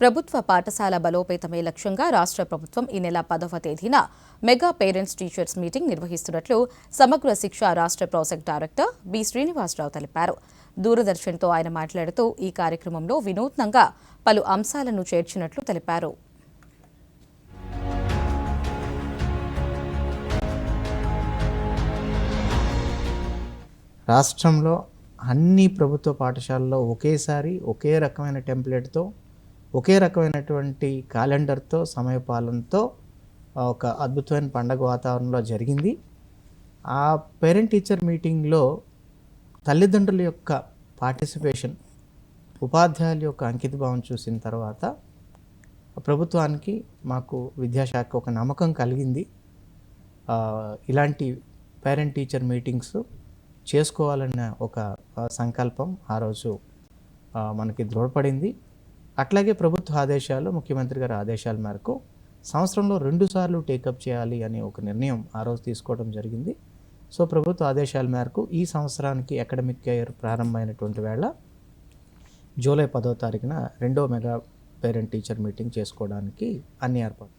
ప్రభుత్వ పాఠశాల బలోపేతమే లక్ష్యంగా రాష్ట్ర ప్రభుత్వం ఈ నెల పదవ తేదీన మెగా పేరెంట్స్ టీచర్స్ మీటింగ్ నిర్వహిస్తున్నట్లు సమగ్ర శిక్ష రాష్ట్ర ప్రాజెక్ట్ డైరెక్టర్ బి శ్రీనివాసరావు తెలిపారు. దూరదర్శన్తో ఆయన మాట్లాడుతూ ఈ కార్యక్రమంలో వినూత్నంగా పలు అంశాలను చేర్చినట్లు తెలిపారు. రాష్ట్రంలో అన్ని ప్రభుత్వ పాఠశాలల్లో ఒకేసారి ఒకే రకమైన టెంప్లెట్తో ఒకే రకమైనటువంటి క్యాలెండర్తో సమయపాలనతో ఒక అద్భుతమైన పండగ వాతావరణంలో జరిగింది. ఆ పేరెంట్ టీచర్ మీటింగ్లో తల్లిదండ్రుల యొక్క పార్టిసిపేషన్ ఉపాధ్యాయుల యొక్క అంకితభావం చూసిన తర్వాత ప్రభుత్వానికి మాకు విద్యాశాఖ ఒక నమ్మకం కలిగింది. ఇలాంటి పేరెంట్ టీచర్ మీటింగ్స్ చేసుకోవాలన్న ఒక సంకల్పం ఆ రోజు మనకి దృఢపడింది. అట్లాగే ప్రభుత్వ ఆదేశాలు ముఖ్యమంత్రి గారి ఆదేశాల మేరకు సంవత్సరంలో రెండు సార్లు టేకప్ చేయాలి అనే ఒక నిర్ణయం ఆ రోజు తీసుకోవడం జరిగింది. సో ప్రభుత్వ ఆదేశాల మేరకు ఈ సంవత్సరానికి అకాడమిక్ ఇయర్ ప్రారంభమైనటువంటి వేళ జూలై పదో తారీఖున రెండో మెగా పేరెంట్ టీచర్ మీటింగ్ చేసుకోవడానికి అన్ని ఏర్పాటు